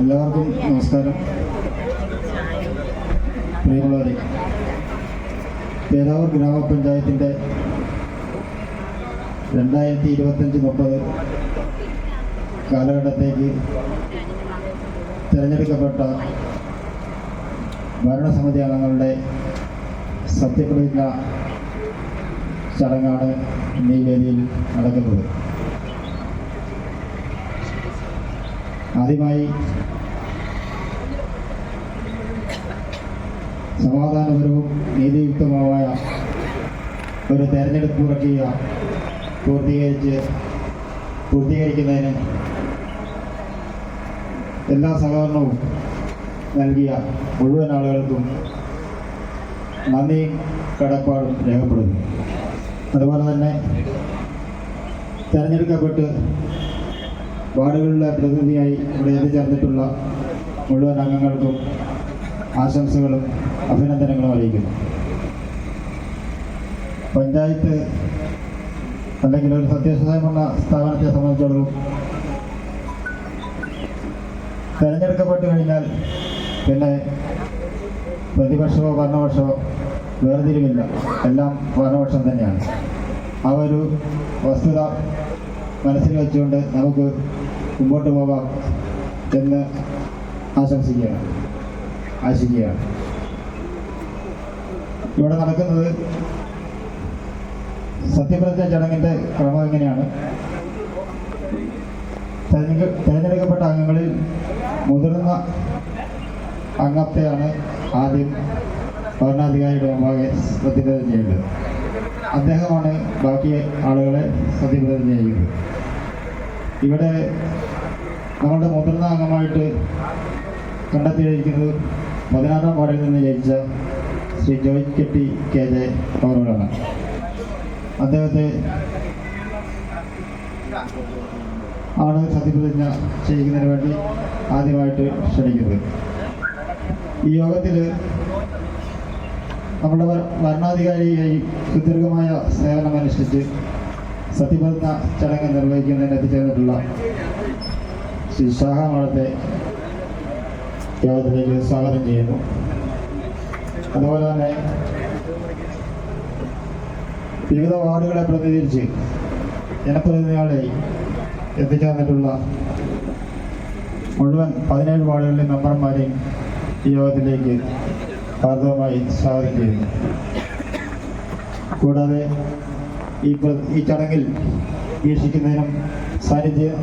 എല്ലാവർക്കും നമസ്കാരം. പ്രിയമുള്ളവരെ പേരാവൂർ ഗ്രാമപഞ്ചായത്തിന്റെ രണ്ടായിരത്തി ഇരുപത്തഞ്ച് മുപ്പത് കാലഘട്ടത്തേക്ക് തിരഞ്ഞെടുക്കപ്പെട്ട ഭരണസമിതി അംഗങ്ങളുടെ സത്യപ്രതിജ്ഞ ചടങ്ങാണ് ഈ വേദിയിൽ നടക്കുന്നത്. ആദ്യമായി സമാധാനപരവും നീതിയുക്തമായ ഒരു തെരഞ്ഞെടുപ്പ് പ്രക്രിയ പൂർത്തീകരിച്ച് പൂർത്തീകരിക്കുന്നതിന് എല്ലാ സഹകരണവും നൽകിയ മുഴുവൻ ആളുകൾക്കും നന്ദിയും കടപ്പാടും രേഖപ്പെടുന്നു. അതുപോലെ തന്നെ തെരഞ്ഞെടുക്കപ്പെട്ട് വാർഡുകളിലെ പ്രതിനിധിയായി ഇവിടെ എത്തിച്ചേർന്നിട്ടുള്ള മുഴുവൻ അംഗങ്ങൾക്കും ആശംസകളും അഭിനന്ദനങ്ങളും അറിയിക്കുന്നു. പഞ്ചായത്ത് അല്ലെങ്കിൽ ഒരു സത്യസന്ധമുള്ള സ്ഥാപനത്തെ സംബന്ധിച്ചിടത്തോളം തിരഞ്ഞെടുക്കപ്പെട്ടു കഴിഞ്ഞാൽ പിന്നെ പ്രതിപക്ഷമോ ഭരണപക്ഷമോ വേർതിരിവില്ല. എല്ലാം ഭരണപക്ഷം തന്നെയാണ്. ആ ഒരു വസ്തുത മനസ്സിൽ വെച്ചുകൊണ്ട് നമുക്ക് മുമ്പോട്ട് പോകാം എന്ന് ആശംസിക്കുകയാണ് ആശിക്കുകയാണ് ഇവിടെ നടക്കുന്നത് സത്യപ്രതിജ്ഞ ചടങ്ങിന്റെ ക്രമം എങ്ങനെയാണ്? തെരഞ്ഞെടുക്ക തിരഞ്ഞെടുക്കപ്പെട്ട അംഗങ്ങളിൽ മുതിർന്ന അംഗത്തെയാണ് ആദ്യം ഭരണാധികാരിയുടെ മുമ്പാകെ സത്യപ്രതിജ്ഞ ചെയ്യേണ്ടത് അദ്ദേഹമാണ് ബാക്കി ആളുകളെ സത്യപ്രതിജ്ഞ ചെയ്യുന്നത്. ഇവിടെ നമ്മളുടെ മുതിർന്ന അംഗമായിട്ട് കണ്ടെത്തിയിരിക്കുന്നത് പതിനാറാം വാർഡിൽ നിന്ന് ജയിച്ച ശ്രീ ജോയ് കെട്ടി കെ ജെ അവരോടാണ് അദ്ദേഹത്തെ ആണ് സത്യപ്രതിജ്ഞ ചെയ്യുന്നതിന് വേണ്ടി ആദ്യമായിട്ട് ക്ഷണിക്കുന്നത്. ഈ യോഗത്തിൽ നമ്മുടെ ഭര- ഭരണാധികാരിയായി സുദീർഘമായ സേവനമനുഷ്ഠിച്ച് സത്യപ്രതിജ്ഞ ചടങ്ങ് നിർവഹിക്കുന്നതിന് എത്തിച്ചേർന്നിട്ടുള്ള ശ്രീ ഷാഹ മാളത്തെ യോഗത്തിലേക്ക് സ്വാഗതം ചെയ്യുന്നു. അതുപോലെ തന്നെ വിവിധ വാർഡുകളെ പ്രതിനിധീകരിച്ച് ജനപ്രതിനിധികളെ എത്തിച്ചേർന്നിട്ടുള്ള മുഴുവൻ പതിനേഴ് വാർഡുകളിലെ മെമ്പർമാരെയും ഈ യോഗത്തിലേക്ക് ഹാർദവമായി സ്വാഗതം ചെയ്യുന്നു. കൂടാതെ ഈ ഈ ചടങ്ങിൽ വീക്ഷിക്കുന്നതിനും സാന്നിധ്യം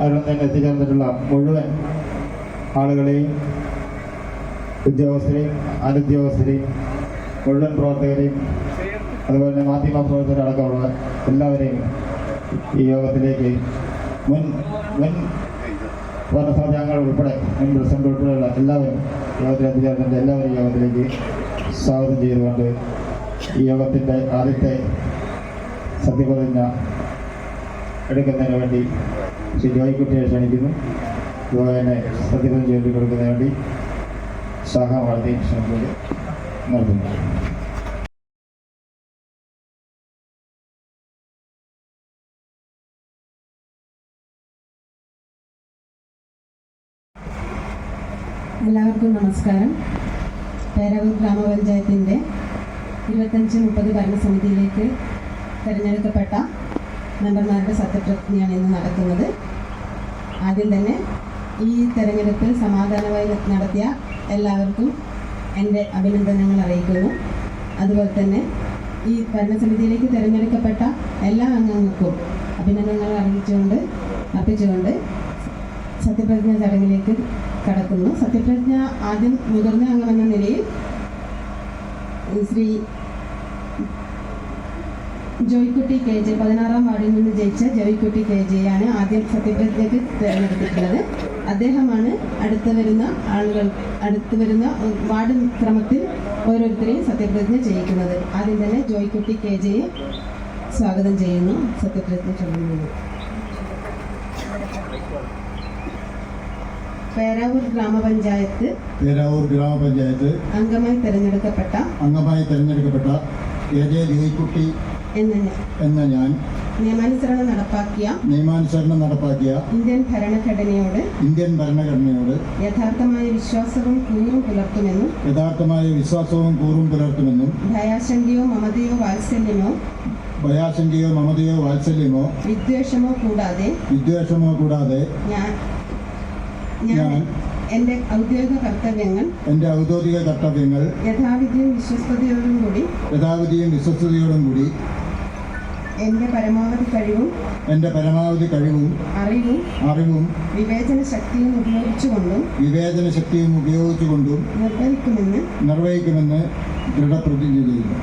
അരുന്നതിനും എത്തിച്ചേർന്നിട്ടുള്ള മുഴുവൻ ആളുകളെയും ഉദ്യോഗസ്ഥരെയും അനുദ്യോഗസ്ഥരെയും മുഴുവൻ പ്രവർത്തകരെയും അതുപോലെ തന്നെ മാധ്യമ പ്രവർത്തകരടക്കമുള്ള എല്ലാവരെയും ഈ യോഗത്തിലേക്ക് മുൻ മുൻ ഭരണസമിതി അംഗങ്ങൾ ഉൾപ്പെടെ മുൻ പ്രസിഡന്റ് ഉൾപ്പെടെയുള്ള എല്ലാവരും യോഗത്തിൽ എത്തിച്ചേർന്നിട്ട് എല്ലാവരും യോഗത്തിലേക്ക് സ്വാഗതം ചെയ്തുകൊണ്ട് ഈ യോഗത്തിന്റെ ആദ്യത്തെ സത്യപ്രതിജ്ഞ എടുക്കുന്നതിന് വേണ്ടി ശ്രീ ജോയിക്കുട്ടിയെ ക്ഷണിക്കുന്നു. അതുപോലെ തന്നെ സത്യപ്രതിജ്ഞ കൊടുക്കുന്നതിന് വേണ്ടി ശാഖ വളർത്തി ക്ഷണിക്കുന്നത് നൽകുന്നു എല്ലാവർക്കും നമസ്കാരം. പേരാവൂർ ഗ്രാമപഞ്ചായത്തിന്റെ ഇരുപത്തഞ്ച് മുപ്പത് ഭരണസമിതിയിലേക്ക് തിരഞ്ഞെടുക്കപ്പെട്ട മെമ്പർമാരുടെ സത്യപ്രതിജ്ഞയാണ് ഇന്ന് നടക്കുന്നത്. ആദ്യം തന്നെ ഈ തെരഞ്ഞെടുപ്പിൽ സമാധാനമായി നടത്തിയ എല്ലാവർക്കും എന്റെ അഭിനന്ദനങ്ങൾ അറിയിക്കുന്നു. അതുപോലെ തന്നെ ഈ ഭരണസമിതിയിലേക്ക് തിരഞ്ഞെടുക്കപ്പെട്ട എല്ലാ അംഗങ്ങൾക്കും അഭിനന്ദനങ്ങൾ അറിയിച്ചുകൊണ്ട് അർപ്പിച്ചുകൊണ്ട് സത്യപ്രതിജ്ഞ ചടങ്ങിലേക്ക് കടക്കുന്നു. സത്യപ്രതിജ്ഞ ആദ്യം മുതിർന്ന അംഗമെന്ന നിലയിൽ ശ്രീ ജോയ്ക്കുട്ടി കെ ജെ പതിനാറാം വാർഡിൽ നിന്ന് ജയിച്ച ജോയ്ക്കുട്ടി കെ ജെയാണ് ആദ്യം സത്യപ്രതിജ്ഞയ്ക്ക് തിരഞ്ഞെടുത്തിട്ടുള്ളത്. അദ്ദേഹമാണ് അടുത്ത് വരുന്ന ആളുകൾ അടുത്ത് വരുന്ന വാർഡ് ക്രമത്തിൽ ഓരോരുത്തരെയും സത്യപ്രതിജ്ഞ ചെയ്യിക്കുന്നത്. ആദ്യം തന്നെ ജോയ്ക്കുട്ടി കെ ജെയെ സ്വാഗതം ചെയ്യുന്നു. സത്യപ്രതിജ്ഞ ചൊല്ലുന്നത് പേരാവൂർ ഗ്രാമപഞ്ചായത്ത് പേരാവൂർ ഗ്രാമപഞ്ചായത്ത് അംഗമായി തെരഞ്ഞെടുക്കപ്പെട്ട അംഗമായി തെരഞ്ഞെടുക്കപ്പെട്ട കെ ജെ ജോയിക്കുട്ടി എന്ന ഞാൻ നിയമാനുസരണം നടപ്പാക്കിയ നിയമാനുസരണം നടപ്പാക്കിയ ഇന്ത്യൻ ഭരണഘടനയോട് ഇന്ത്യൻ ഭരണഘടനയോട് യഥാർത്ഥമായ വിശ്വാസവും കൂറും പുലർത്തുമെന്നും യഥാർത്ഥമായ വിശ്വാസവും കൂറും പുലർത്തുമെന്നും ഭയാശങ്കയോ മമതയോ വാത്സല്യമോ ഭയാശങ്കയോ മമതയോ വാത്സല്യമോ വിദ്വേഷമോ കൂടാതെ വിദ്വേഷമോ കൂടാതെ ഞാൻ ഞാൻ എന്റെ ഔദ്യോഗിക കർത്തവ്യങ്ങൾ എന്റെ ഔദ്യോഗിക കർത്തവ്യങ്ങൾ യഥാവിധിയും വിശ്വസ്തയോടും കൂടി യഥാവിധിയും വിശ്വസ്തയോടും കൂടി എന്റെ പരമാവധി കഴിവും എന്റെ പരമാവധി കഴിവും അറിവും അറിവും വിവേചന ശക്തിയും ഉപയോഗിച്ചുകൊണ്ടും വിവേചന ശക്തിയും ഉപയോഗിച്ചുകൊണ്ടും നിർവഹിക്കുമെന്ന് നിർവഹിക്കുമെന്ന് ദൃഢപ്രതിജ്ഞ ചെയ്യുന്നു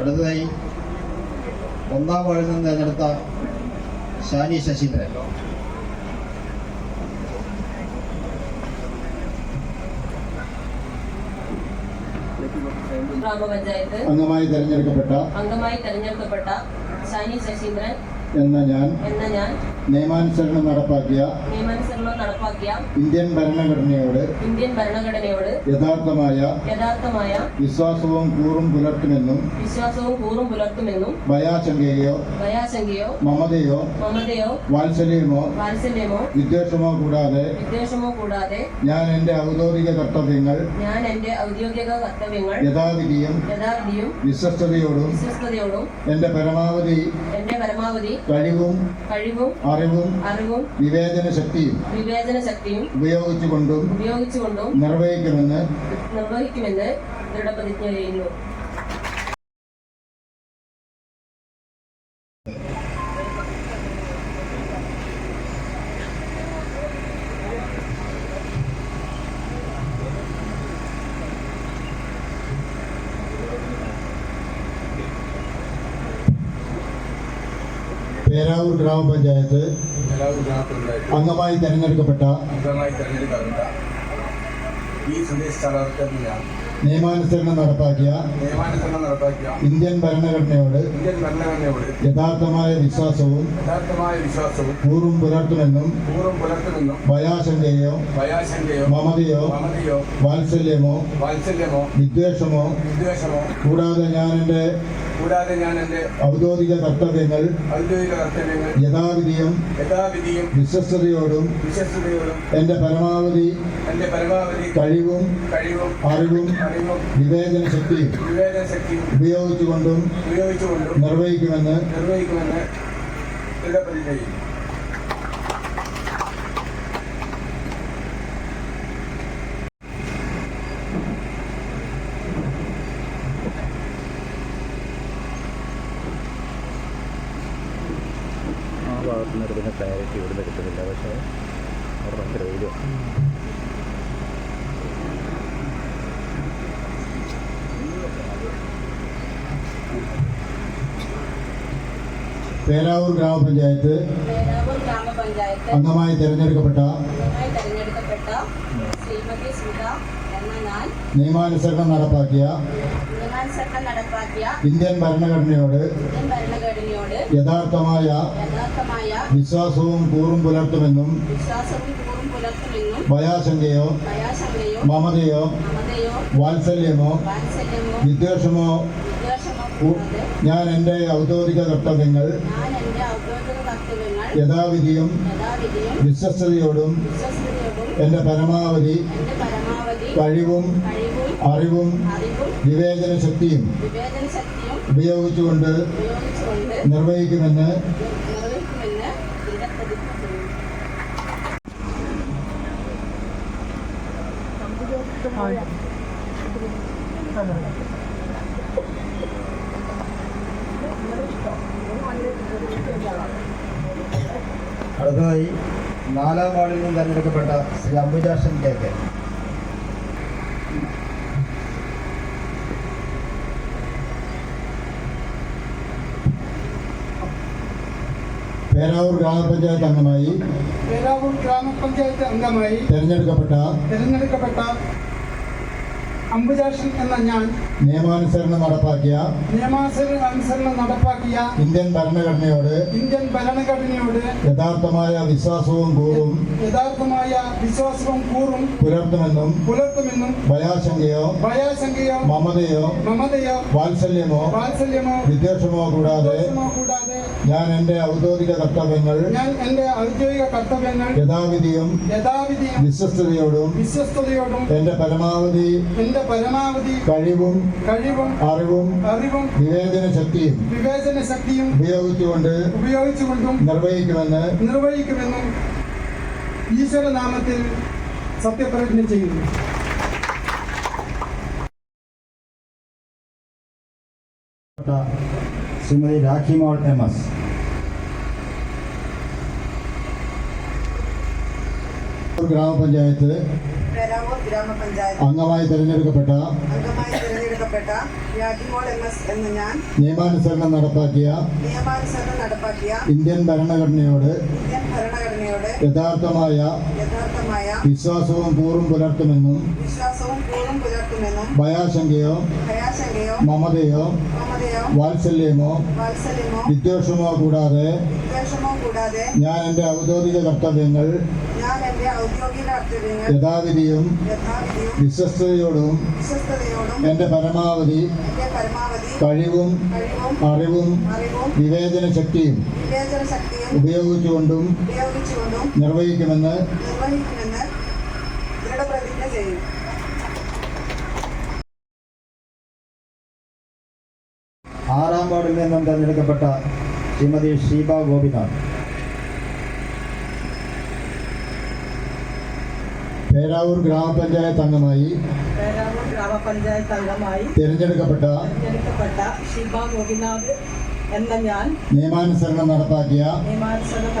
അടുത്തതായി ഒന്നാം വാർഡിൽ നിന്ന് തിരഞ്ഞെടുത്ത ഷാനി ശശീന്ദ്രൻ. ഗ്രാമപഞ്ചായത്ത്. അംഗമായി തെരഞ്ഞെടുക്കപ്പെട്ട അംഗമായി തെരഞ്ഞെടുക്കപ്പെട്ട ഷാനി ശശീന്ദ്രൻ എന്ന ഞാൻ എന്ന ഞാൻ നിയമാനുസരണം നടപ്പാക്കിയ നിയമാനുസരണം നടപ്പാക്കിയ ഇന്ത്യൻ ഭരണഘടനയോട് ഇന്ത്യൻ ഭരണഘടനയോട് യഥാർത്ഥമായ യഥാർത്ഥമായ വിശ്വാസവും കൂറും പുലർത്തുമെന്നും വിശ്വാസവും കൂറും പുലർത്തുമെന്നും ഭയാശങ്കയോ ഭയാശങ്കയോ മമതയോ മമതയോ വാത്സല്യമോ വാത്സല്യമോ വിദ്വേഷമോ കൂടാതെ വിദ്വേഷമോ കൂടാതെ ഞാൻ എന്റെ ഔദ്യോഗിക കർത്തവ്യങ്ങൾ ഞാൻ എന്റെ ഔദ്യോഗിക കർത്തവ്യങ്ങൾ യഥാവിധിയും യഥാവിധിയും വിശ്വസ്തയോടും വിശ്വസ്തയോടും എന്റെ പരമാവധി എന്റെ പരമാവധി കഴിവും കഴിവും അറിവും അറിവും വിവേചന ശക്തിയും വിവേചന ശക്തിയും ഉപയോഗിച്ചുകൊണ്ടും ഉപയോഗിച്ചുകൊണ്ടും നിർവഹിക്കുമെന്ന് നിർവഹിക്കുമെന്ന് ദൃഢപ്രതിജ്ഞ ചെയ്യുന്നു. പേരാവൂർ ഗ്രാമപഞ്ചായത്ത് ഗ്രാമപഞ്ചായത്ത് അംഗമായി തെരഞ്ഞെടുക്കപ്പെട്ട അംഗമായി ഈ നിയമാനുസരണം നടപ്പാക്കിയ നിയമാനുസരണം നടപ്പാക്കിയ ഇന്ത്യൻ ഭരണഘടനയോട് ഇന്ത്യൻ ഭരണഘടനയോട് യഥാർത്ഥമായ വിശ്വാസവും യഥാർത്ഥമായ വിശ്വാസവും പൂർവം പുലർത്തുമെന്നും പൂർവം പുലർത്തുമെന്നും ഭയാശങ്കയോ ഭയാശങ്കയോ മമതയോ മമതയോ വാത്സല്യമോ വാത്സല്യമോ വിദ്വേഷമോ വിദ്വേഷമോ കൂടാതെ ഞാൻ എന്റെ കൂടാതെ ഞാൻ എന്റെ ഔദ്യോഗിക കർത്തവ്യങ്ങൾ ഔദ്യോഗിക കർത്തവ്യങ്ങൾ യഥാവിധിയും യഥാവിധിയും വിശ്വസ്തയോടും വിശ്വസ്തയോടും എന്റെ പരമാവധി എന്റെ പരമാവധി കഴിവും കഴിവും അറിവും അറിവും വിവേചന ശക്തിയും വിവേചന ശക്തിയും ഉപയോഗിച്ചുകൊണ്ടും ഉപയോഗിച്ചുകൊണ്ടും നിർവഹിക്കുമെന്ന് നിർവഹിക്കുമെന്ന് ദൃഢപ്രതിജ്ഞ ചെയ്യും ഭാഗത്തു നിന്ന് എടുക്കുന്ന ക്ലാരിറ്റി ഇവിടുന്ന് കിട്ടുന്നില്ല. പക്ഷേ അവിടെ ഭയങ്കര വെയിലും പേരാവൂർ ഗ്രാമപഞ്ചായത്ത് അംഗമായി തിരഞ്ഞെടുക്കപ്പെട്ട നിയമാനുസരണം നടപ്പാക്കിയ നടപ്പാക്കിയ ഇന്ത്യൻ ഭരണഘടനയോട് ഇന്ത്യൻ ഭരണഘടനയോട് യഥാർത്ഥമായ യഥാർത്ഥമായ വിശ്വാസവും കൂറും പുലർത്തുമെന്നും വിശ്വാസവും കൂറും പുലർത്തുമെന്നും ഭയാശങ്കയോ ഭയാശങ്കയോ മമതയോ മമതയോ വാത്സല്യമോ വാത്സല്യമോ വിദ്വേഷമോ വിദ്വേഷമോ ഞാൻ എന്റെ ഔദ്യോഗിക കർത്തവ്യങ്ങൾ ഞാൻ എന്റെ ഔദ്യോഗിക കർത്തവ്യങ്ങൾ യഥാവിധിയും യഥാവിധിയും വിശ്വസ്തയോടും വിശ്വസ്തയോടും എന്റെ പരമാവധി കഴിവും അറിവും വിവേചന ശക്തിയും വിവേചന ശക്തിയും ഉപയോഗിച്ചുകൊണ്ട് നിർവഹിക്കുമെന്ന് അടുത്തതായി നാലാം വാർഡിൽ നിന്ന് തെരഞ്ഞെടുക്കപ്പെട്ട ശ്രീ അംബുജാഷൻ കെ കെ. പേരാവൂർ ഗ്രാമപഞ്ചായത്ത് അംഗമായി പേരാവൂർ ഗ്രാമപഞ്ചായത്ത് അംഗമായി തിരഞ്ഞെടുക്കപ്പെട്ട തിരഞ്ഞെടുക്കപ്പെട്ട അംബുജാഷൻ എന്ന ഞാൻ നിയമാനുസരണം നടപ്പാക്കിയ നിയമാനുസരണം നടപ്പാക്കിയ ഇന്ത്യൻ ഭരണഘടനയോട് ഇന്ത്യൻ ഭരണഘടനയോട് യഥാർത്ഥമായ വിശ്വാസവും കൂറും യഥാർത്ഥമായ വിശ്വാസവും കൂറും പുലർത്തുമെന്നും പുലർത്തുമെന്നും ഭയാശങ്കയോ ഭയാശങ്കയോ മമതയോ മമതയോ വാത്സല്യമോ വാത്സല്യമോ വിദ്വേഷമോ കൂടാതെ ഞാൻ എന്റെ ഔദ്യോഗിക കർത്തവ്യങ്ങൾ ഞാൻ എന്റെ ഔദ്യോഗിക കർത്തവ്യങ്ങൾ യഥാവിധിയും യഥാവിധിയും വിശ്വസ്തയോടും വിശ്വസ്തയോടും എന്റെ പരമാവധി എന്റെ പരമാവധി കഴിവും കഴിവും അറിവും അറിവും വിവേചന ശക്തിയും വിവേചന ശക്തിയും ഉപയോഗിച്ചുകൊണ്ട് ഉപയോഗിച്ചുകൊണ്ടും നിർവഹിക്കുമെന്ന് നിർവഹിക്കുമെന്നും ഈശ്വരനാമത്തിൽ സത്യപ്രതിജ്ഞ ചെയ്യുന്നു. Shrimati Rakhimol M S. ഗ്രാമപഞ്ചായത്ത് അംഗമായി തിരഞ്ഞെടുക്കപ്പെട്ട തിരഞ്ഞെടുക്കപ്പെട്ട രാജിമോൾ എം എസ് എന്ന ഞാൻ നിയമാനുസരണം നടപ്പാക്കിയ നിയമാനുസരണം നടപ്പാക്കിയ ഇന്ത്യൻ ഭരണഘടനയോട് ഇന്ത്യൻ ഭരണഘടനയോട് യഥാർത്ഥമായ യഥാർത്ഥമായ വിശ്വാസവും കൂറും പുലർത്തുമെന്നും വിശ്വാസവും കൂറും പുലർത്തുമെന്നും ഭയാശങ്കയോ ഭയാശങ്കയോ മമതയോ മമതയോ വാത്സല്യമോ വാത്സല്യമോ വിദ്വേഷമോ കൂടാതെ വിദ്വേഷമോ കൂടാതെ ഞാൻ എന്റെ ഔദ്യോഗിക കർത്തവ്യങ്ങൾ യഥാവിധിയും വിശ്വസ്തയോടും എന്റെ പരമാവധി കഴിവും അറിവും വിവേചന ശക്തിയും ഉപയോഗിച്ചുകൊണ്ടും നിർവഹിക്കുമെന്ന് നിർവഹിക്കുമെന്ന് ദൃഢപ്രതിജ്ഞ ചെയ്യും. ആറാം വാർഡിൽ നിന്നും തെരഞ്ഞെടുക്കപ്പെട്ട ശ്രീമതി ഷീബ ഗോപിനാഥ്. പേരാവൂർ ഗ്രാമപഞ്ചായത്ത് അംഗമായി പേരാവൂർ ഗ്രാമപഞ്ചായത്ത് അംഗമായി തിരഞ്ഞെടുക്കപ്പെട്ട തിരഞ്ഞെടുക്കപ്പെട്ട ഷിബ ഗോപിനാഥ് എന്ന ഞാൻ നിയമാനുസരണം നടപ്പാക്കിയ നിയമാനുസരണം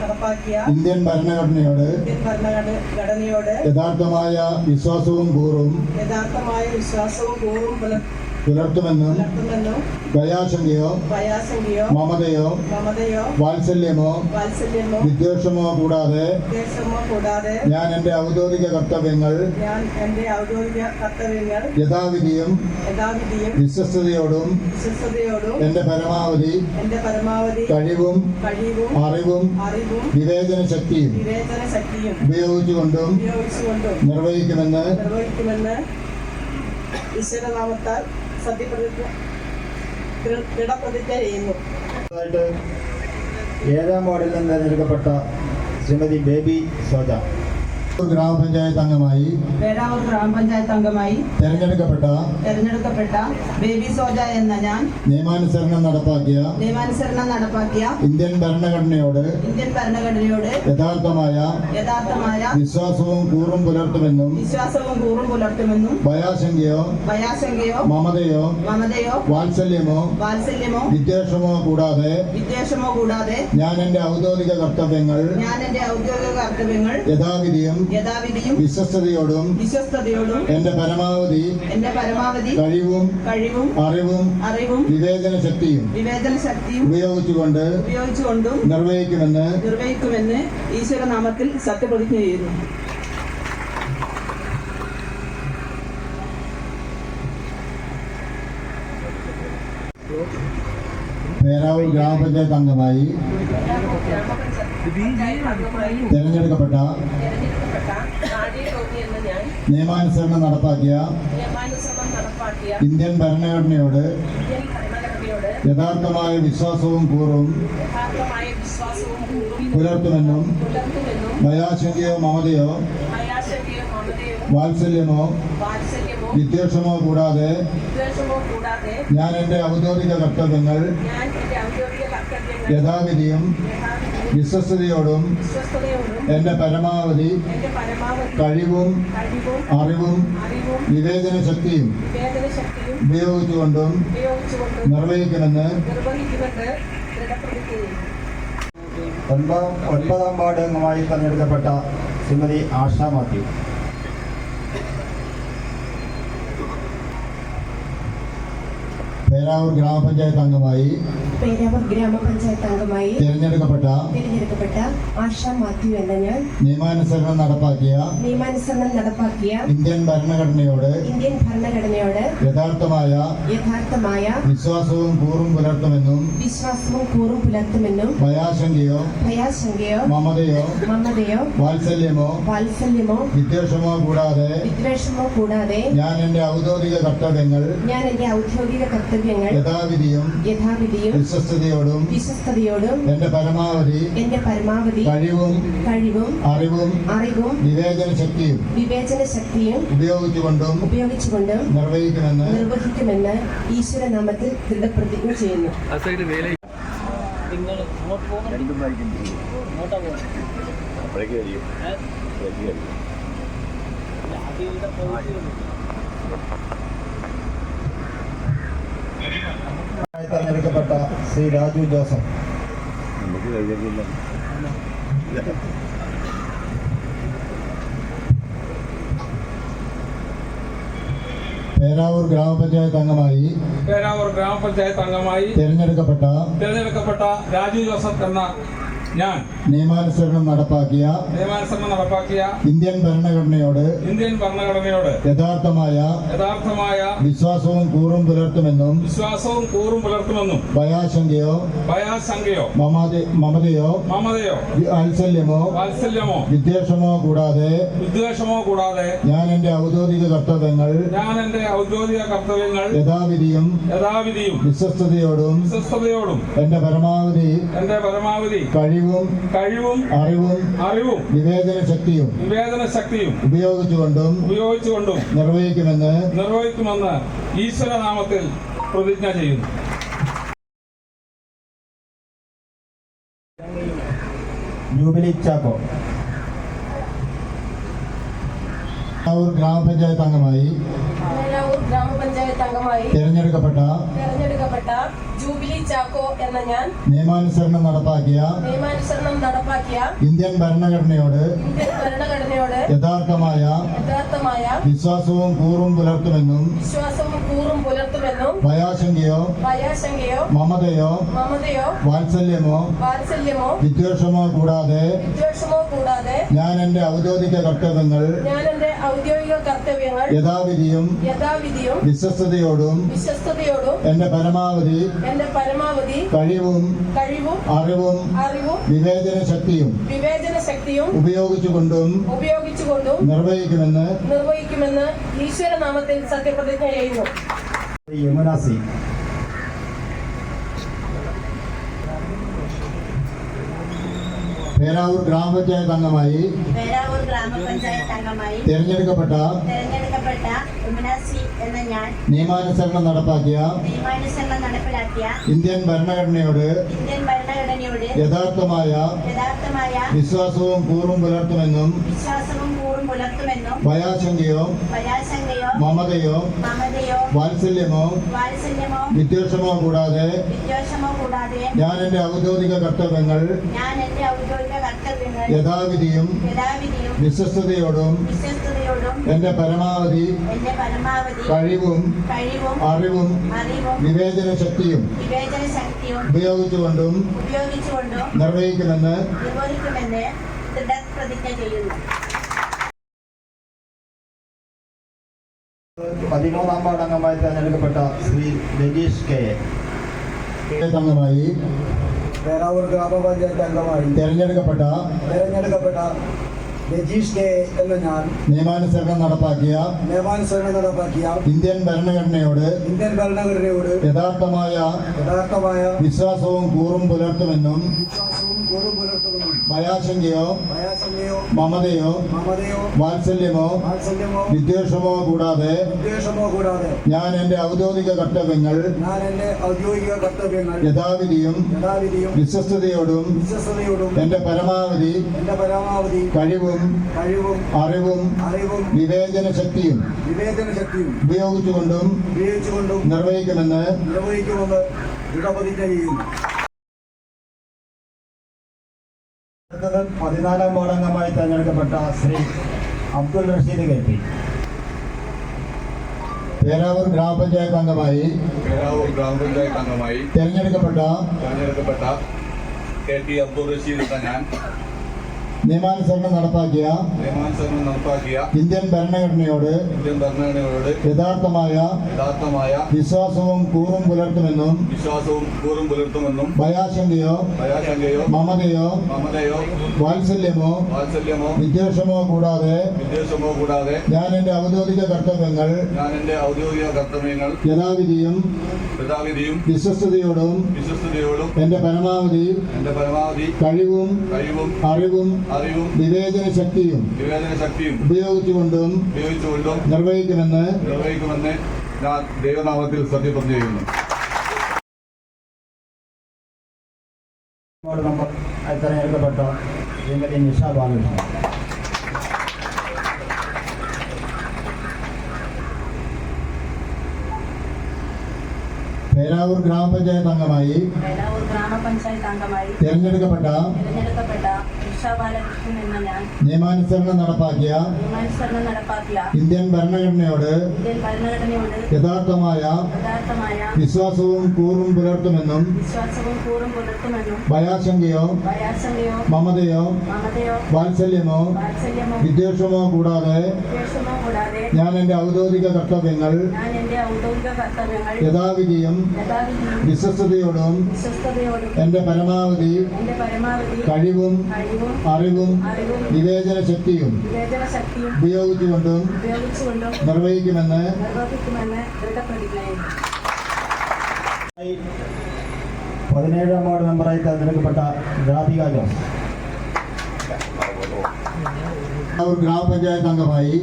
നടപ്പാക്കിയ ഇന്ത്യൻ ഭരണഘടനയോട് ഇന്ത്യൻ ഭരണഘടനയോട് യഥാർത്ഥമായ വിശ്വാസവും കൂറും യഥാർത്ഥമായ വിശ്വാസവും കൂറും പുലർ- പുലർത്തുമെന്നും ഭയാശങ്കയോ മമതയോ വാത്സല്യമോ വിദ്വേഷമോ കൂടാതെ ഞാൻ എന്റെ ഔദ്യോഗിക കർത്തവ്യങ്ങൾ യഥാവിധിയും വിശ്വസ്തയോടും എന്റെ പരമാവധി കഴിവും അറിവും വിവേചന ശക്തിയും ഉപയോഗിച്ചുകൊണ്ടും നിർവഹിക്കുമെന്ന് ഈശ്വരനാമത്താൽ സത്യപ്രതിജ്ഞ ഏഴാം വാർഡിൽ നിന്ന് തിരഞ്ഞെടുക്കപ്പെട്ട ശ്രീമതി ബേബി സോജ. ഗ്രാമപഞ്ചായത്ത് അംഗമായി പേരാവൂർ ഗ്രാമപഞ്ചായത്ത് അംഗമായി തെരഞ്ഞെടുക്കപ്പെട്ട തെരഞ്ഞെടുക്കപ്പെട്ട ബേബി സോജ എന്ന ഞാൻ നിയമാനുസരണം നടപ്പാക്കിയ നിയമാനുസരണം നടപ്പാക്കിയ ഇന്ത്യൻ ഭരണഘടനയോട് ഇന്ത്യൻ ഭരണഘടനയോട് യഥാർത്ഥമായ യഥാർത്ഥമായ വിശ്വാസവും കൂറും പുലർത്തുമെന്നും വിശ്വാസവും കൂറും പുലർത്തുമെന്നും ഭയാശങ്കയോ ഭയാശങ്കയോ മമതയോ മമതയോ വാത്സല്യമോ വാത്സല്യമോ വിദ്വേഷമോ കൂടാതെ വിദ്വേഷമോ കൂടാതെ ഞാൻ എന്റെ ഔദ്യോഗിക കർത്തവ്യങ്ങൾ ഞാൻ എന്റെ ഔദ്യോഗിക കർത്തവ്യങ്ങൾ യഥാവിധിയും യഥാവിധിയും വിശ്വസ്തയോടും വിശ്വസ്തയോടും എന്റെ പരമാവധി എന്റെ പരമാവധി കഴിവും കഴിവും അറിവും അറിവും വിവേചന ശക്തിയും വിവേചന ശക്തിയും ഉപയോഗിച്ചുകൊണ്ട് ഉപയോഗിച്ചുകൊണ്ടും നിർവഹിക്കുമെന്ന് നിർവഹിക്കുമെന്ന് ഈശ്വരനാമത്തിൽ സത്യപ്രതിജ്ഞ ചെയ്യുന്നു. പേരാവൂർ ഗ്രാമപഞ്ചായത്ത് അംഗമായി തിരഞ്ഞെടുക്കപ്പെട്ട നിയമാനുസരണം നടപ്പാക്കിയ ഇന്ത്യൻ ഭരണഘടനയോട് യഥാർത്ഥമായ വിശ്വാസവും കൂറും പുലർത്തുമെന്നും ഭയാശങ്കയോ മമതയോ വാത്സല്യമോ വിദ്വേഷമോ കൂടാതെ ഞാൻ എന്റെ ഔദ്യോഗിക കർത്തവ്യങ്ങൾ യഥാവിധിയും വിശ്വസ്തയോടും എന്റെ എന്റെ പരമാവധി കഴിവും അറിവും വിവേചന ശക്തിയും ഉപയോഗിച്ചുകൊണ്ടും നിർവഹിക്കുമെന്ന് ഒൻപതാം വാർഡ് അംഗമായി തെരഞ്ഞെടുക്കപ്പെട്ട ശ്രീമതി ആശാ മാത്യു. പേരാവൂർ ഗ്രാമപഞ്ചായത്ത് അംഗമായി പേരാവൂർ ഗ്രാമപഞ്ചായത്ത് അംഗമായി തിരഞ്ഞെടുക്കപ്പെട്ട തിരഞ്ഞെടുക്കപ്പെട്ട ആശ മാത്യു എന്ന ഞാൻ നിയമാനുസരണം നടപ്പാക്കിയ നിയമാനുസരണം നടപ്പാക്കിയ ഇന്ത്യൻ ഭരണഘടനയോട് ഇന്ത്യൻ ഭരണഘടനയോട് യഥാർത്ഥമായ യഥാർത്ഥമായ വിശ്വാസവും കൂറും പുലർത്തുമെന്നും വിശ്വാസവും കൂറും പുലർത്തുമെന്നും ഭയാശങ്കയോ ഭയാശങ്കയോ മമതയോ മമതയോ വാത്സല്യമോ വാത്സല്യമോ വിദ്വേഷമോ കൂടാതെ വിദ്വേഷമോ കൂടാതെ ഞാൻ എന്റെ ഔദ്യോഗിക കർത്തവ്യങ്ങൾ ഞാൻ എന്റെ ഔദ്യോഗിക കർത്തവ്യങ്ങൾ യഥാവിധിയും യഥാവിധിയും വിശ്വസ്തയോടും വിശ്വസ്തയോടും എന്റെ പരമാവധി എന്റെ പരമാവധി കഴിവും കഴിവും അറിവും അറിവും വിവേചന ശക്തിയും വിവേചന ശക്തിയും ഉപയോഗിച്ചുകൊണ്ടും ഉപയോഗിച്ചുകൊണ്ടും നിർവഹിക്കുമെന്ന് നിർവഹിക്കുമെന്ന് ഈശ്വരനാമത്തിൽ ദൃഢപ്രതിജ്ഞ ചെയ്യുന്നു. അപ്പോഴേക്ക് തെരഞ്ഞെടുക്കപ്പെട്ട ശ്രീ രാജു ജോസഫ്. പേരാവൂർ ഗ്രാമപഞ്ചായത്ത് അംഗമായി പേരാവൂർ ഗ്രാമപഞ്ചായത്ത് അംഗമായി തിരഞ്ഞെടുക്കപ്പെട്ട തിരഞ്ഞെടുക്കപ്പെട്ട രാജു ജോസഫ് എന്ന ഞാൻ നിയമാനുസരണം നടപ്പാക്കിയ നിയമാനുസരണം നടപ്പാക്കിയ ഇന്ത്യൻ ഭരണഘടനയോട് ഇന്ത്യൻ ഭരണഘടനയോട് യഥാർത്ഥമായ യഥാർത്ഥമായ വിശ്വാസവും കൂറും പുലർത്തുമെന്നും വിശ്വാസവും കൂറും പുലർത്തുമെന്നും ഭയാശങ്കയോ ഭയാശങ്കയോ മമത മമതയോ മമതയോ വാത്സല്യമോ വാത്സല്യമോ വിദ്വേഷമോ കൂടാതെ വിദ്വേഷമോ കൂടാതെ ഞാൻ എന്റെ ഔദ്യോഗിക കർത്തവ്യങ്ങൾ ഞാൻ എന്റെ ഔദ്യോഗിക കർത്തവ്യങ്ങൾ യഥാവിധിയും യഥാവിധിയും വിശ്വസ്തയോടും വിശ്വസ്തയോടും എന്റെ പരമാവധി എന്റെ പരമാവധി കഴിവും കഴിവും കഴിവും അറിവും അറിവും വിവേചന ശക്തിയും വിവേചന ശക്തിയും ഉപയോഗിച്ചുകൊണ്ടും ഉപയോഗിച്ചുകൊണ്ടും നിർവഹിക്കുമെന്ന് നിർവഹിക്കുമെന്ന് ഈശ്വരനാമത്തിൽ പ്രതിജ്ഞ ചെയ്യുന്നു. ജൂബിലി ചാക്കോ. ഗ്രാമപഞ്ചായത്ത് അംഗമായി ഗ്രാമപഞ്ചായത്ത് അംഗമായി തിരഞ്ഞെടുക്കപ്പെട്ട തെരഞ്ഞെടുക്കപ്പെട്ട ജൂബിലി ചാക്കോ എന്ന ഞാൻ നിയമാനുസരണം നടപ്പാക്കിയ നിയമാനുസരണം നടപ്പാക്കിയ ഇന്ത്യൻ ഭരണഘടനയോട് ഇന്ത്യൻ ഭരണഘടനയോട് യഥാർത്ഥമായ യഥാർത്ഥമായ വിശ്വാസവും കൂറും പുലർത്തുമെന്നും വിശ്വാസവും കൂറും പുലർത്തുമെന്നും ഭയാശങ്കയോ ഭയാശങ്കയോ മമതയോ മമതയോ വാത്സല്യമോ വാത്സല്യമോ വിദ്വേഷമോ കൂടാതെ വിദ്വേഷമോ കൂടാതെ ഞാൻ എന്റെ ഔദ്യോഗിക കർത്തവ്യങ്ങൾ ഞാൻ എന്റെ ഔദ്യോഗിക കർത്തവ്യങ്ങൾ യഥാവിധിയും യഥാവിധിയും വിശ്വസ്തയോടും വിശ്വസ്തയോടും എന്റെ പരമാവധി എന്റെ പരമാവധി കഴിവും കഴിവും അറിവും അറിവും വിവേചന ശക്തിയും വിവേചന ശക്തിയും ഉപയോഗിച്ചുകൊണ്ടും ഉപയോഗിച്ചുകൊണ്ടും നിർവഹിക്കുമെന്ന് നിർവഹിക്കുമെന്ന് ഈശ്വരനാമത്തിൽ സത്യപ്രതിജ്ഞ ചെയ്യുന്നു. യമുന പേരാവൂർ ഗ്രാമപഞ്ചായത്ത് അംഗമായി പേരാവൂർ ഗ്രാമപഞ്ചായത്ത് അംഗമായി തിരഞ്ഞെടുക്കപ്പെട്ട തെരഞ്ഞെടുക്കപ്പെട്ട യമുന സി എന്ന ഞാൻ നിയമാനുസരണം നടപ്പാക്കിയ നിയമാനുസരണം നടപ്പിലാക്കിയ ഇന്ത്യൻ ഭരണഘടനയോട് ഇന്ത്യൻ ഭരണഘടനയോട് യഥാർത്ഥമായ യഥാർത്ഥമായ വിശ്വാസവും കൂറും പുലർത്തുമെന്നും വിശ്വാസവും ഭയാശങ്കയോ ഭയാശങ്കയോ മമതയോ വാത്സല്യമോ വിദ്വേഷമോ കൂടാതെ ഞാൻ എന്റെ ഔദ്യോഗിക കർത്തവ്യങ്ങൾ യഥാവിധിയും വിശ്വസ്തയോടും എന്റെ പരമാവധി കഴിവും അറിവും വിവേചന ശക്തിയും ഉപയോഗിച്ചുകൊണ്ടും ഉപയോഗിച്ചുകൊണ്ടും നിർവഹിക്കുമെന്ന് പ്രതിജ്ഞ ദൃഢപ്രതിജ്ഞ ചെയ്യുന്നു. പതിമൂന്നാം വാർഡ് അംഗമായി തെരഞ്ഞെടുക്കപ്പെട്ട ശ്രീ രജീഷ് കെ. അംഗമായി പേരാവൂർ ഗ്രാമപഞ്ചായത്ത് അംഗമായി തെരഞ്ഞെടുക്കപ്പെട്ട തെരഞ്ഞെടുക്കപ്പെട്ട രജീഷ് കെ എന്ന ഞാൻ നിയമാനുസരണം നടപ്പാക്കിയ നിയമാനുസരണം നടപ്പാക്കിയ ഇന്ത്യൻ ഭരണഘടനയോട് ഇന്ത്യൻ ഭരണഘടനയോട് യഥാർത്ഥമായ യഥാർത്ഥമായ വിശ്വാസവും കൂറും പുലർത്തുമെന്നും വിശ്വാസവും കൂറും പുലർത്തുമെന്നും ഭയാശങ്കയോ മമതയോ വാത്സല്യമോ വിദ്വേഷമോ കൂടാതെ ഞാൻ എന്റെ ഔദ്യോഗിക കർത്തവ്യങ്ങൾ എന്റെ ഔദ്യോഗിക കർത്തവ്യങ്ങൾ യഥാവിധിയും വിശ്വസ്തയോടും എന്റെ പരമാവധി കഴിവും അറിവും വിവേചന ശക്തിയും വിവേചന ശക്തിയും ഉപയോഗിച്ചുകൊണ്ടും ഉപയോഗിച്ചുകൊണ്ടും നിർവഹിക്കുമെന്ന് നിർവഹിക്കുമെന്ന് ദൃഢപ്രതിജ്ഞ അടുത്തത് പതിനാലാം വാർഡ് അംഗമായി തെരഞ്ഞെടുക്കപ്പെട്ട ശ്രീ അബ്ദുൾ റഷീദ് കെ പി. പേരാവൂർ ഗ്രാമപഞ്ചായത്ത് അംഗമായി പേരാവൂർ ഗ്രാമപഞ്ചായത്ത് അംഗമായി തിരഞ്ഞെടുക്കപ്പെട്ട തെരഞ്ഞെടുക്കപ്പെട്ട കെ ടി അബ്ദുൾ റഷീദ് എന്ന ഞാൻ. നിയമാനുസരണം നടപ്പാക്കിയ നിയമാനുസരണം നടപ്പാക്കിയ ഇന്ത്യൻ ഭരണഘടനയോട് ഇന്ത്യൻ ഭരണഘടനയോട് യഥാർത്ഥമായ യഥാർത്ഥമായ വിശ്വാസവും കൂറും പുലർത്തുമെന്നും വിശ്വാസവും കൂറും പുലർത്തുമെന്നും ഭയാശങ്കയോ ഭയാശങ്കയോ മമതയോ മമതയോ വാത്സല്യമോ വാത്സല്യമോ വിദ്വേഷമോ കൂടാതെ വിദ്വേഷമോ കൂടാതെ ഞാൻ എന്റെ ഔദ്യോഗിക കർത്തവ്യങ്ങൾ ഞാൻ എന്റെ ഔദ്യോഗിക കർത്തവ്യങ്ങൾ യഥാവിധിയും യഥാവിധിയും വിശ്വസ്തയോടും വിശ്വസ്തയോടും എന്റെ പരമാവധി എന്റെ പരമാവധി കഴിവും കഴിവും അറിവും അറിവും വിവേചന ശക്തിയും വിവേചന ശക്തിയും ഉപയോഗിച്ചുകൊണ്ടും ഉപയോഗിച്ചുകൊണ്ടും നിർവഹിക്കുമെന്ന് നിർവഹിക്കുമെന്ന് ഞാൻ ദൈവനാമത്തിൽ സത്യപ്രതിജ്ഞ ചെയ്യുന്നു തെരഞ്ഞെടുക്കപ്പെട്ട ശ്രീമതി നിഷ ബാലകൃഷ്ണൻ പേരാവൂർ ഗ്രാമപഞ്ചായത്ത് അംഗമായി പേരാവൂർ ഗ്രാമപഞ്ചായത്ത് അംഗമായി തിരഞ്ഞെടുക്കപ്പെട്ട തിരഞ്ഞെടുക്കപ്പെട്ട ഉഷ ബാലകൃഷ്ണൻ എന്ന ഞാൻ നിയമാനുസരണം നടപ്പാക്കിയ നിയമാനുസരണം നടപ്പാക്കിയ ഇന്ത്യൻ ഭരണഘടനയോട് ഇന്ത്യൻ ഭരണഘടനയോട് യഥാർത്ഥമായ യഥാർത്ഥമായ വിശ്വാസവും കൂറും പുലർത്തുമെന്നും വിശ്വാസവും കൂറും പുലർത്തുമെന്നും ഭയാശങ്കയോ ഭയാശങ്കയോ മമതയോ മമതയോ വാത്സല്യമോ വാത്സല്യമോ വിദ്വേഷമോ കൂടാതെ വിദ്വേഷമോ കൂടാതെ ഞാൻ എന്റെ ഔദ്യോഗിക കർത്തവ്യങ്ങൾ ഞാൻ എന്റെ ഔദ്യോഗിക കർത്തവ്യങ്ങൾ യഥാവിധിയും യഥാവിധിയും വിശ്വസ്തയോടും എന്റെ എന്റെ പരമാവധി കഴിവും അറിവും വിവേചന ശക്തിയും ഉപയോഗിച്ചുകൊണ്ടും നിർവഹിക്കുമെന്ന് പതിനേഴാം വാർഡ് മെമ്പറായി തെരഞ്ഞെടുക്കപ്പെട്ട രാധിക ജോസ്. ഗ്രാമപഞ്ചായത്ത് അംഗമായി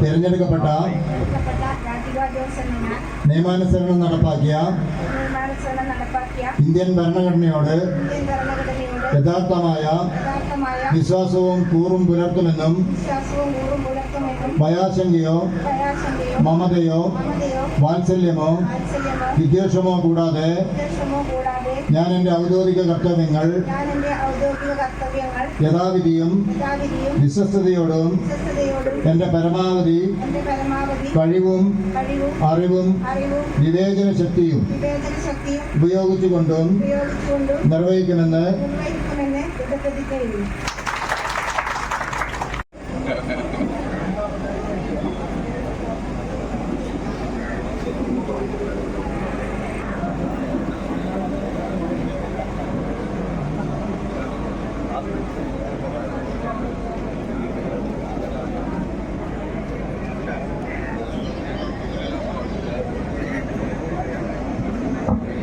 തിരഞ്ഞെടുക്കപ്പെട്ട നിയമാനുസരണം നടപ്പാക്കിയ ഇന്ത്യൻ ഭരണഘടനയോട് യഥാർത്ഥമായ വിശ്വാസവും കൂറും പുലർത്തുമെന്നും ഭയാശങ്കയോ മമതയോ വാത്സല്യമോ വിദ്വേഷമോ കൂടാതെ ഞാൻ എന്റെ ഔദ്യോഗിക കർത്തവ്യങ്ങൾ യഥാവിധിയും വിശ്വസ്തയോടും എന്റെ പരമാവധി കഴിവും അറിവും വിവേചന ശക്തിയും ഉപയോഗിച്ചുകൊണ്ടും നിർവഹിക്കുമെന്ന് പ്രതിജ്ഞ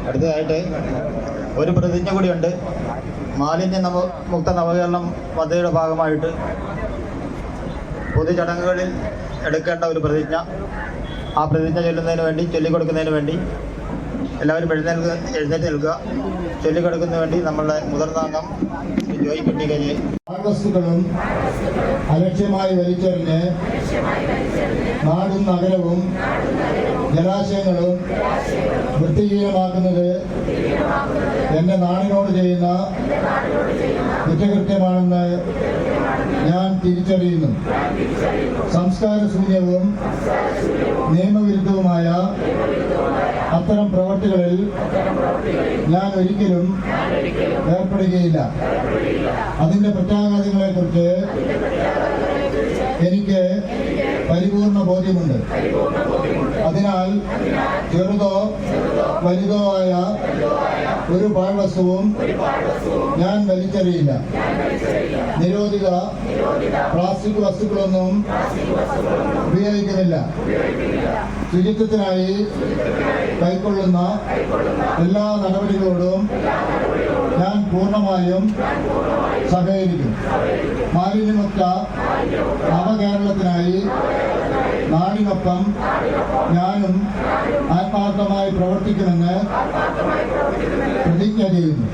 അടുത്തതായിട്ട് ഒരു പ്രതിജ്ഞ കൂടിയുണ്ട്. മാലിന്യ നവ മുക്ത നവകേരളം പദ്ധതിയുടെ ഭാഗമായിട്ട് പൊതുചടങ്ങുകളിൽ എടുക്കേണ്ട ഒരു പ്രതിജ്ഞ. ആ പ്രതിജ്ഞ ചൊല്ലുന്നതിന് വേണ്ടി ചൊല്ലിക്കൊടുക്കുന്നതിന് വേണ്ടി എല്ലാവരും എഴുന്നേൽക്കുക എഴുന്നേറ്റ് നിൽക്കുക. ചൊല്ലിക്കൊടുക്കുന്നതിന് വേണ്ടി നമ്മളുടെ മുതിർന്ന അംഗം ശ്രീ ജോയി വസ്തുക്കളും അലക്ഷ്യമായി വലിച്ചെറിഞ്ഞ് നാടും നഗരവും ജലാശയങ്ങളും വൃത്തിഹീനമാക്കുന്നത് എന്റെ നാടിനോട് ചെയ്യുന്ന കുറ്റകൃത്യമാണെന്ന് ഞാൻ തിരിച്ചറിയുന്നു. സംസ്കാര ശൂന്യവും നിയമവിരുദ്ധവുമായ അത്തരം പ്രവർത്തികളിൽ ഞാൻ ഒരിക്കലും ഏർപ്പെടുകയില്ല. അതിന്റെ പ്രത്യാഘാതങ്ങളെ കുറിച്ച് എനിക്ക് പരിപൂർണ ബോധ്യമുണ്ട്. അതിനാൽ ചെറുതോ വലുതോ ആയ ഒരു പാഴ്വസ്തുവും ഞാൻ വലിച്ചെറിയില്ല. നിരോധിത പ്ലാസ്റ്റിക് വസ്തുക്കളൊന്നും ഉപയോഗിക്കുന്നില്ല. ശുചിത്വത്തിനായി കൈക്കൊള്ളുന്ന എല്ലാ നടപടികളോടും ഞാൻ പൂർണമായും സഹകരിക്കും. മാലിന്യമുക്ത നവകേരളത്തിനായി നാടിനൊപ്പം ഞാനും ആത്മാർത്ഥമായി പ്രവർത്തിക്കുമെന്ന് പ്രതിജ്ഞ ചെയ്യുന്നു.